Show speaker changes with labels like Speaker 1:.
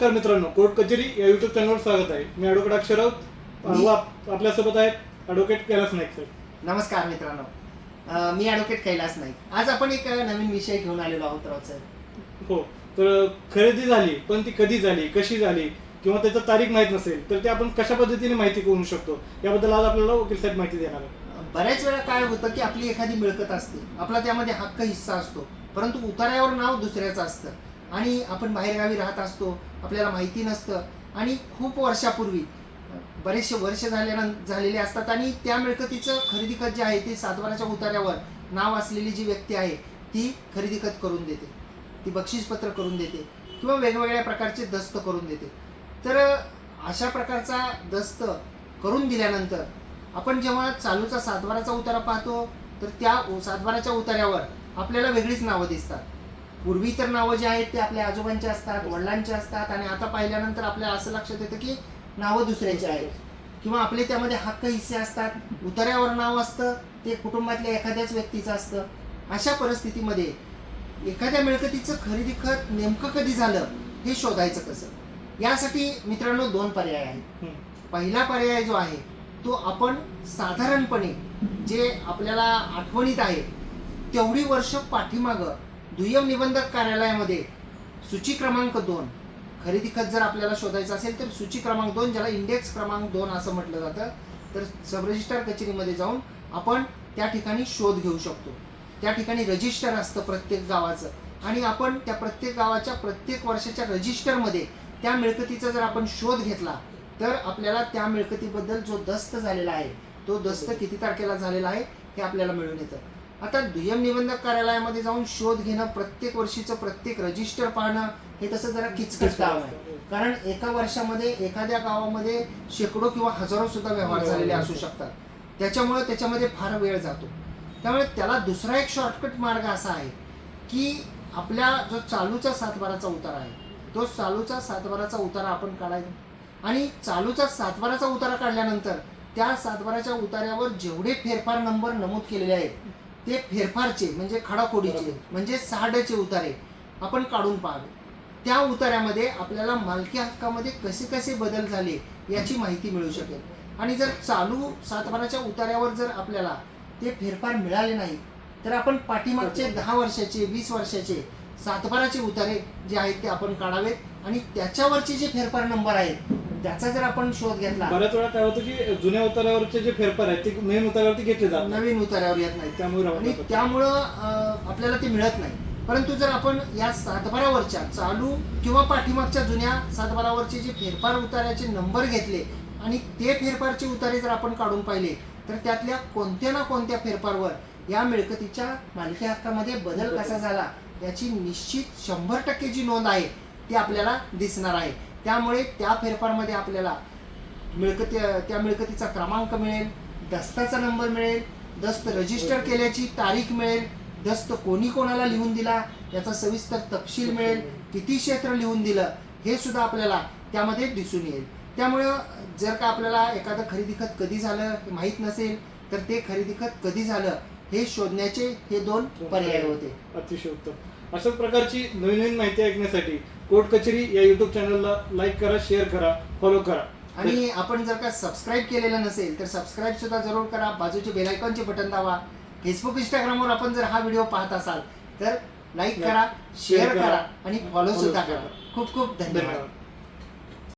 Speaker 1: मित्रांनो कोर्ट कचेरी या युट्यूब चॅनलवर स्वागत आहे. मी ॲडव्होकेट अक्षर राऊत. आपल्यासोबत आहेत ॲडव्होकेट कैलास नाईक सर
Speaker 2: नमस्कार मित्रांनो. अं, मी ॲडव्होकेट कैलास नाईक. आज आपण एक अं, नवीन विषय घेऊन आलेलो आहोत राऊत साहेब
Speaker 1: हो तर खरेदी झाली पण ती कधी झाली कशी झाली किंवा त्याचं तारीख माहीत नसेल तर ते आपण कशा पद्धतीने माहिती करू शकतो याबद्दल आज आपल्याला वकील साहेब माहिती देणार आहे
Speaker 2: अं, बऱ्याच वेळा काय होतं की आपली एखादी मिळकत असते आपला त्यामध्ये हक्क हिस्सा असतो परंतु उतार्यावर नाव दुसऱ्याचं असतं. आणि आपण बाहेरगावी राहत असतो आपल्याला माहिती नसतं. आणि खूप वर्षापूर्वी बरेचसे वर्ष झाल्यानं झालेले असतात आणि त्या मिळकतीचं खरेदी खत जे आहे ते सातबाराच्या उतार्यावर नाव असलेली जी व्यक्ती आहे ती खरेदी खत करून देते. ती बक्षीसपत्र करून देते किंवा वेगवेगळ्या प्रकारचे दस्त करून देते. तर अशा प्रकारचा दस्त करून दिल्यानंतर आपण जेव्हा चालूचा सातबाराचा उतारा पाहतो तर त्या सातबाराच्या उतार्यावर आपल्याला वेगळीच नावं दिसतात. पूर्वी तर नावं जी आहेत ते आपल्या आजोबांची असतात वडिलांची असतात आणि आता पाहिल्यानंतर आपल्याला असं लक्षात येतं की नावं दुसऱ्याची आहेत. किंवा आपले त्यामध्ये हक्क हिस्से असतात उतार्यावर नाव असतं ते कुटुंबातल्या एखाद्याच व्यक्तीचं असतं. अशा परिस्थितीमध्ये एखाद्या मिळकतीचं खरेदी खत नेमकं कधी झालं हे शोधायचं कसं? यासाठी मित्रांनो दोन पर्याय आहेत. पहिला पर्याय जो आहे तो आपण साधारणपणे जे आपल्याला आठवणीत आहे तेवढी वर्ष पाठीमागं दुय्यम निबंधक कार्यालयामध्ये सूची क्रमांक दोन. खरेदी खत जर आपल्याला शोधायचं असेल तर सूची क्रमांक दोन ज्याला इंडेक्स क्रमांक दोन असं म्हटलं जातं तर सब रजिस्ट्रार कचेरीमध्ये जाऊन आपण त्या ठिकाणी शोध घेऊ शकतो. त्या ठिकाणी रजिस्टर असतं प्रत्येक गावाचं. आणि आपण त्या प्रत्येक गावाच्या प्रत्येक वर्षाच्या रजिस्टरमध्ये त्या मिळकतीचा जर आपण शोध घेतला तर आपल्याला त्या मिळकतीबद्दल जो दस्त झालेला आहे तो दस्त किती तारखेला झालेला आहे हे आपल्याला मिळून येतं. आता दुय्यम निबंधक कार्यालयामध्ये जाऊन शोध घेणं प्रत्येक वर्षीचं प्रत्येक रजिस्टर पाहणं हे तसं जरा किचकट काम आहे. कारण एका वर्षामध्ये एखाद्या गावामध्ये शेकडो किंवा हजारो सुद्धा व्यवहार झालेले असू शकतात. त्याच्यामुळे त्याच्यामध्ये फार वेळ जातो. त्यामुळे त्याला दुसरा एक शॉर्टकट मार्ग असा आहे की आपल्या जो चालूचा सातबाराचा उतारा आहे तो चालूचा सातबाराचा उतारा आपण काढायचा. आणि चालूचा सातबाराचा उतारा काढल्यानंतर त्या सातबाराच्या उतार्यावर जेवढे फेरफार नंबर नमूद केलेले आहेत ते फेरफारचे म्हणजे खडाखोडीचे. म्हणजे सहाड्याचे उतारे आपण काढून पाहावे. त्या उतार्यामध्ये आपल्याला मालकी हक्कामध्ये कसे कसे बदल झाले याची माहिती मिळू शकेल. आणि जर चालू सातबाराच्या उतार्यावर जर आपल्याला ते फेरफार मिळाले नाही तर आपण पाठीमागचे दहा वर्षाचे वीस वर्षाचे सातबाराचे उतारे जे आहेत ते आपण काढावेत. आणि त्याच्यावरचे जे फेरफार नंबर आहेत त्याचा जर आपण शोध घेतला
Speaker 1: बऱ्याच वेळा काय होतं की जुन्या उतारावरचे जे फेरफार आहेत ते मेन उतारावरती घेतले जातात
Speaker 2: नवीन उतार्यावर येत नाही
Speaker 1: त्यामुळे
Speaker 2: आणि. त्यामुळं आपल्याला ते मिळत नाही. परंतु जर आपण या सातबारावरच्या चालू किंवा पाठीमागच्या जुन्या सातबारावरचे जे फेरफार उतार्याचे नंबर घेतले आणि ते फेरफारचे उतारे जर आपण काढून पाहिले तर त्यातल्या कोणत्या ना कोणत्या फेरफारवर या मिळकतीच्या मालकी हक्कामध्ये बदल कसा झाला याची निश्चित शंभर टक्के जी नोंद आहे ती आपल्याला दिसणार आहे. त्यामुळे त्या फेरफारमध्ये आपल्याला मिळकती त्या मिळकतीचा क्रमांक मिळेल दस्ताचा नंबर मिळेल दस्त रजिस्टर केल्याची तारीख मिळेल दस्त कोणी कोणाला लिहून दिला याचा सविस्तर तपशील मिळेल किती क्षेत्र लिहून दिलं हे सुद्धा आपल्याला त्यामध्ये दिसून येईल. त्यामुळं जर का आपल्याला एखादं खरेदी खत कधी झालं हे माहीत नसेल तर ते खरेदी खत कधी झालं हे शोधण्याचे हे दोन पर्याय होते.
Speaker 1: अतिशय उत्तम. अशाच प्रकारची नवीन नवीन माहिती ऐकण्यासाठी कोर्ट कचेरी या युट्यूब चॅनलला लाईक करा शेअर करा फॉलो करा.
Speaker 2: आणि आपण जर का सबस्क्राईब केलेलं नसेल तर सबस्क्राईब सुद्धा जरूर करा. बाजूचे बेलायकॉनचे बटन दाबा. फेसबुक इंस्टाग्रामवर आपण जर हा व्हिडिओ पाहत असाल तर लाईक करा शेअर करा आणि फॉलो सुद्धा करा. खूप खूप
Speaker 1: धन्यवाद.